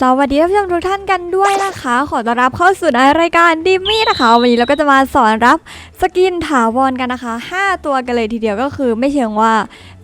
สวัสดีท่านผู้ชมทุกท่านกันด้วยนะคะ ขอต้อนรับเข้าสู่ในรายการดิมมี่นะคะวันนี้เราก็จะมาสอนรับสกินถาวรกันนะคะ 5 ตัวกันเลยทีเดียวก็คือไม่เชิงว่า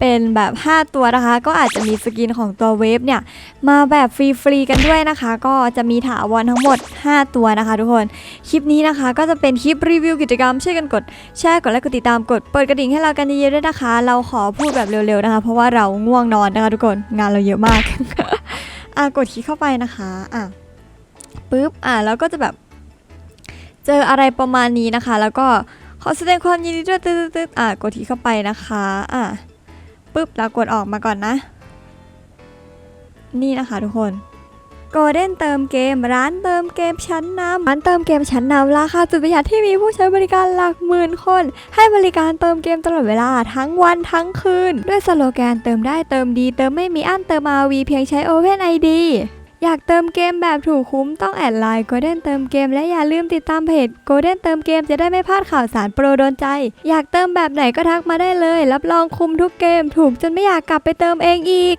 เป็นแบบ 5 ตัวนะคะ ก็อาจจะมีสกินของตัวเวฟเนี่ย มาแบบฟรีๆกันด้วยนะคะ ก็จะมีถาวรทั้งหมด 5 ตัวนะคะ ทุกคนคลิปนี้นะคะ ก็จะเป็นคลิปรีวิวกิจกรรมช่วยกันกดแชร์กดไลค์กดติดตามกดเปิดกระดิ่งให้เรากันเยอะๆด้วยนะคะ เราขอพูดแบบเร็วๆนะคะ เพราะว่าเราง่วงนอนนะคะ ทุกคนงานเราเยอะมาก อะกดคลิกเข้าไปนะคะอะปุ๊บอะแล้วก็จะแบบเจออะไรประมาณนี้นะคะ แล้วก็ขอแสดงความยินดีด้วยตึ๊ดตึ๊ดอะกดคลิกเข้าไปนะคะอะปุ๊บแล้วกดออกมาก่อนนะ นี่นะคะทุกคน โกลเด้นเติมเกม ร้านเติมเกมชั้นนำร้านเติมเกมชั้นนำราคาจุดประหยัดที่มีผู้ใช้บริการหลักหมื่นคน ให้บริการเติมเกมตลอดเวลาทั้งวันทั้งคืน ด้วยสโลแกนเติมได้เติมดี เติมไม่มีอั้นเติม RV เพียงใช้ Open ID อยากเติมเกมแบบถูกคุ้มต้องแอดไลน์ Golden เติมเกมและอย่าลืมติดตามเพจ Golden เติมเกมจะได้ไม่พลาดข่าวสารโปรโดนใจ อยากเติมแบบไหนก็ทักมาได้เลย รับรองคุ้มทุกเกม ถูกจนไม่อยากกลับไปเติมเองอีก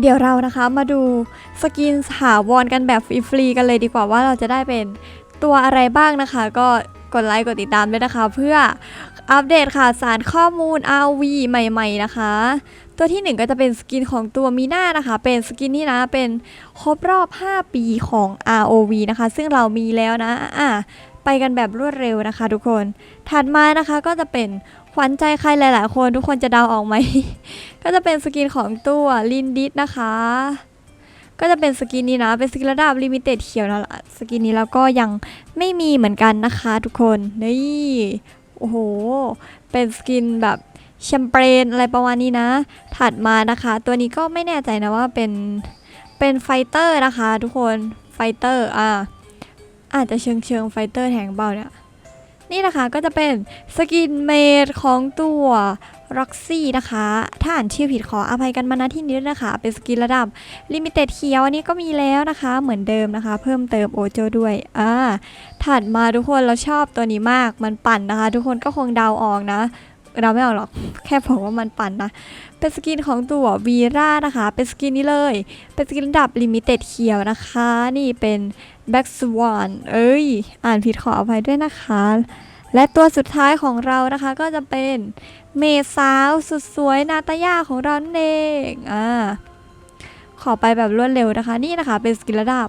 เดี๋ยวเรานะคะมาดูสกินถาวรกันแบบฟรีๆกันเลยดีกว่าว่าเราจะได้เป็นตัวอะไรบ้างนะคะ ก็กดไลค์กดติดตามด้วยนะคะ เพื่ออัปเดตข่าวสารข้อมูล RV ใหม่ ๆ นะคะ ตัวที่หนึ่งก็จะเป็นสกินของตัวมีน่านะคะ เป็นสกินนี่นะเป็นครบรอบ 5 ปีของ ROV นะคะ ซึ่งเรามีแล้วนะอะ ไปกันแบบรวดเร็วนะคะ ทุกคน ถัดมานะคะก็จะเป็นขวัญใจใครหลาย ๆ คนทุกคนจะเดาออกไหม ก็จะเป็นสกินของตัวลินดิสนะคะ ก็จะเป็นสกินนี้นะ เป็นสกินระดับลิมิเต็ดเขียวนะสกินนี้แล้วก็ยังไม่มีเหมือนกันนะคะ ทุกคน นี่โอ้โห เป็นสกินแบบแชมเปญอะไรประมาณนี้นะ ถัดมานะคะ ตัวนี้ก็ไม่แน่ใจนะว่าเป็นเป็นไฟเตอร์นะคะ ทุกคนไฟเตอร์อ่า อาจจะเชิงเชิงไฟเตอร์แทงเบาเนี่ยนี่นะคะก็จะเป็นสกินเมดของตัวร็อกซี่นะคะ ถ้าอ่านชื่อผิดขออภัยกันมาณที่นี้นะคะ เป็นสกินระดับลิมิเต็ดเคียวอันนี้ก็มีแล้วนะคะ เหมือนเดิมนะคะ เพิ่มเติมโอโจด้วย อ่า ถัดมาทุกคนเราชอบตัวนี้มาก มันปั่นนะคะ ทุกคนก็คงเดาออกนะ เราไม่ออกหรอก แค่บอกว่ามันปั่นนะ เป็นสกินของตัววีรานะคะ เป็นสกินนี้เลย เป็นสกินระดับลิมิเต็ดเคียวนะคะ นี่เป็นแบ็กสวานเอ้ย อ่านผิดขออภัยด้วยนะคะ และตัวสุดท้ายของเรานะคะก็จะเป็นเมสาวสุดสวยนาตายาของเรานั่นเอง อ่า ขอไปแบบรวดเร็วนะคะ นี่นะคะ เป็นสกิลระดับ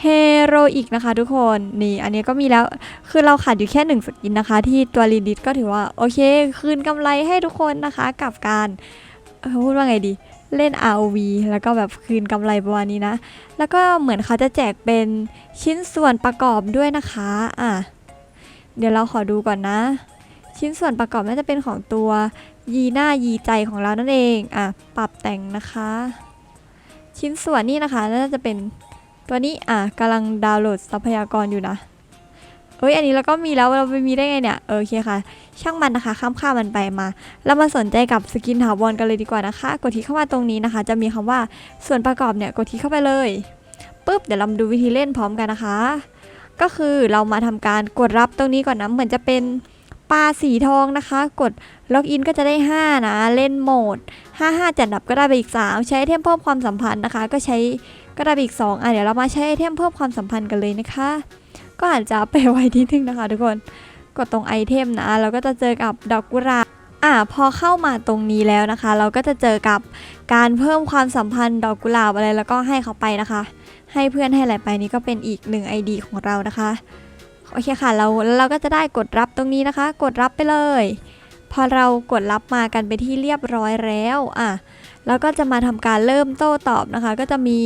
เฮโรอีกนะคะทุกคนนี่อันนี้ก็มีแล้วคือเราขาดอยู่แค่หนึ่งสกินนะคะ ที่ตัวลีดิสก็ถือว่า โอเค คืนกำไรให้ทุกคนนะคะกับการพูดว่าไงดี เล่น ROV แล้วก็แบบคืนกำไรประมาณนี้นะ แล้วก็เหมือนเขาจะแจกเป็นชิ้นส่วนประกอบด้วยนะคะอะเดี๋ยวเราขอดูก่อนนะ ชิ้นส่วนประกอบน่าจะเป็นของตัวยีหน้ายีใจของเรานั่นเองอะปรับแต่งนะคะ ชิ้นส่วนนี่นะคะน่าจะเป็น ตัวนี้อะกำลังดาวน์โหลดทรัพยากรอยู่นะเอ้ยอันนี้เราก็มีแล้วเราไปมีได้ไงเนี่ยโอเคค่ะ ช่างมันนะคะ ข้ามข้ามมันไปมา เรามาสนใจกับสกินถาวรกันเลยดีกว่านะคะ กดที่เข้ามาตรงนี้นะคะ จะมีคำว่าส่วนประกอบเนี่ยกดที่เข้าไปเลยปุ๊บเดี๋ยวเราดูวิธีเล่นพร้อมกันนะคะ ก็คือเรามาทำการกดรับตรงนี้ก่อนนะเหมือนจะเป็นปลาสีทองนะคะ กดล็อกอินก็จะได้ 5 นะ เล่นโหมด 55 จัดดับก็ได้ไปอีก 3 ใช้เทมเพิ่มความสัมพันธ์นะคะ ก็ใช้ ก็ได้ไปอีก 2อะเดี๋ยวเรามาใช้ไอเทมเพิ่มความสัมพันธ์กันเลยนะคะ ก็อาจจะไปไว้นิดนึงนะคะ ทุกคนกดตรงไอเทมนะเราก็จะเจอกับดอกกุหลาบอะพอเข้ามาตรงนี้แล้วนะคะ เราก็จะเจอกับการเพิ่มความสัมพันธ์ดอกกุหลาบอะไรแล้วก็ให้เขาไปนะคะ ให้เพื่อนให้อะไรไปนี่ก็เป็นอีกหนึ่ง ID ของเรานะคะโอเคค่ะเราเราก็จะได้กดรับตรงนี้นะคะ กดรับไปเลย พอเรากดรับมากันไปที่เรียบร้อยแล้วอะ เราก็จะมาทำการเริ่มโต้ตอบนะคะ ก็จะมี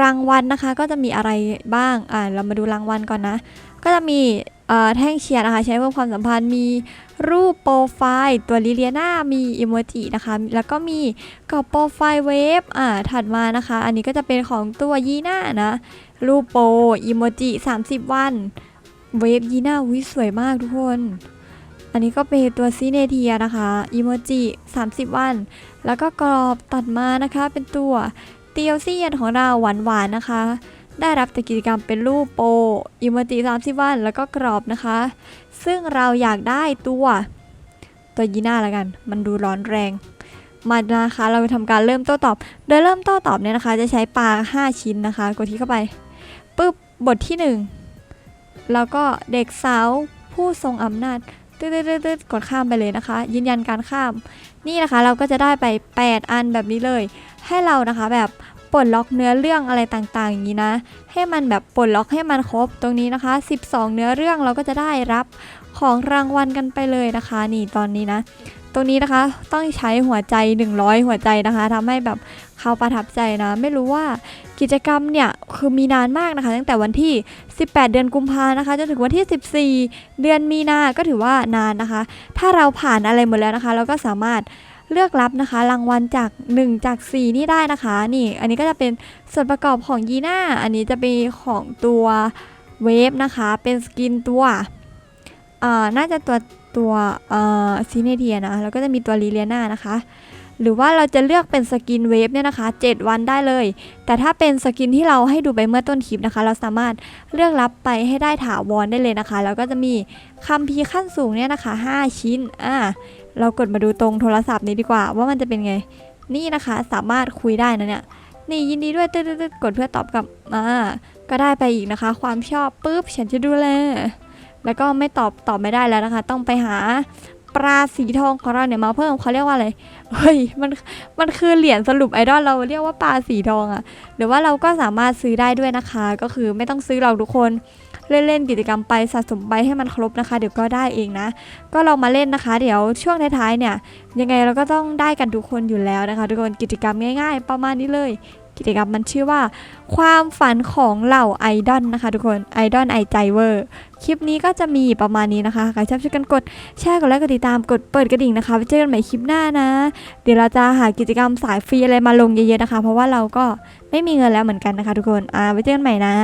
รางวัลนะคะ ก็จะมีอะไรบ้างอ่าเรามาดูรางวัลก่อนนะ ก็จะมีแท่งเชียร์นะคะ ใช้เพิ่มความสัมพันธ์มีรูปโปรไฟล์ตัวลิเลียนามีอิโมจินะคะ แล้วก็มีกรอบโปรไฟล์เวฟอ่าถัดมานะคะ อันนี้ก็จะเป็นของตัวยีน่านะ รูปโปรอิโมจิ 30 วัน เวฟยีน่าวิสวยมากทุกคน อันนี้ก็เป็นตัวซีเนเทียนะคะอิโมจิ30 วัน แล้วก็กรอบตัดมานะคะ เป็นตัวเตียวเซียนของเราหวานๆนนะคะ ได้รับแต่กิจกรรมเป็นรูปโปอิโมจิ30 วัน แล้วก็กรอบนะคะ ซึ่งเราอยากได้ตัวตัวยีน่าละกัน มันดูร้อนแรง มานะคะ เราไปทำการเริ่มโต้ตอบ โดยเริ่มโต้ตอบเนี่ยนะคะ จะใช้ปลา 5 ชิ้นนะคะ กดที่เข้าไปปุ๊บบทที่ 1 แล้วก็เด็กสาวผู้ทรงอำนาจ ตืดๆๆกดข้ามไปเลยนะคะ ยืนยันการข้าม นี่นะคะเราก็จะได้ไป 8 อันแบบนี้เลย ให้เรานะคะแบบปลดล็อกเนื้อเรื่องอะไรต่างๆอย่างนี้นะ ให้มันแบบปลดล็อกให้มันครบตรงนี้นะคะ 12 เนื้อเรื่องเราก็จะได้รับของรางวัลกันไปเลยนะคะ นี่ตอนนี้นะ ตรงนี้นะคะต้องใช้หัวใจ 100 หัวใจนะคะทำให้แบบเขาประทับใจนะ ไม่รู้ว่ากิจกรรมเนี่ยคือมีนานมากนะคะ ตั้งแต่วันที่ 18 เดือนกุมภานะคะจนถึงวันที่ 14 เดือนมีนาก็ถือว่านานนะคะ ถ้าเราผ่านอะไรหมดแล้วนะคะ เราก็สามารถเลือกรับนะคะ รางวัลจาก 1 จาก 4 นี่ได้นะคะ นี่ อันนี้ก็จะเป็นส่วนประกอบของยีน่าอันนี้จะเป็นของตัวเวฟนะคะ เป็นสกินตัวน่าจะตัว ตัวซีเนเทียนะ แล้วก็จะมีตัวลีเลียนานะคะ หรือว่าเราจะเลือกเป็นสกินเวฟเนี่ยนะคะ 7 วันได้เลย แต่ถ้าเป็นสกินที่เราให้ดูไปเมื่อต้นคลิปนะคะ เราสามารถเลือกรับไปให้ได้ถาวรได้เลยนะคะ แล้วก็จะมีคัมภีขั้นสูงเนี่ยนะคะ 5 ชิ้น อ่า เรากดมาดูตรงโทรศัพท์นี้ดีกว่า ว่ามันจะเป็นไง นี่นะคะสามารถคุยได้นะเนี่ยนี่ยินดีด้วยตึ๊ดๆกดเพื่อตอบกลับมาก็ได้ไปอีกนะคะ ความชอบปุ๊บฉันจะดูแล แล้วก็ไม่ตอบตอบไม่ได้แล้วนะคะ ต้องไปหาปลาสีทองของเราเนี่ยมาเพิ่มเขาเรียกว่าอะไร เฮ้ย มัน มันคือเหรียญสรุปไอดอลเราเรียกว่าปลาสีทองอะหรือว่าเราก็สามารถซื้อได้ด้วยนะคะ ก็คือไม่ต้องซื้อเราทุกคน เล่นๆกิจกรรมไปสะสมไปให้มันครบนะคะ เดี๋ยวก็ได้เองนะ ก็ลองมาเล่นนะคะ เดี๋ยวช่วงท้ายๆเนี่ย ยังไงเราก็ต้องได้กันทุกคนอยู่แล้วนะคะ ทุกคนกิจกรรมง่าย ๆ ประมาณนี้เลย กิจกรรมมันชื่อว่า ความฝันของเหล่าไอดอลนะคะทุกคนไอดอลไอใจเวอร์คลิปนี้ก็จะมีประมาณนี้นะคะใครชอบช่วยกันกดแชร์กดไลค์กดติดตามกดเปิดกระดิ่งนะคะไว้เจอกันใหม่คลิปหน้านะ เดี๋ยวเราจะหากิจกรรมสายฟรีอะไรมาลงเยอะๆนะคะ เพราะว่าเราก็ไม่มีเงินแล้วเหมือนกันนะคะ ทุกคนอ่าไว้เจอกันใหม่นะ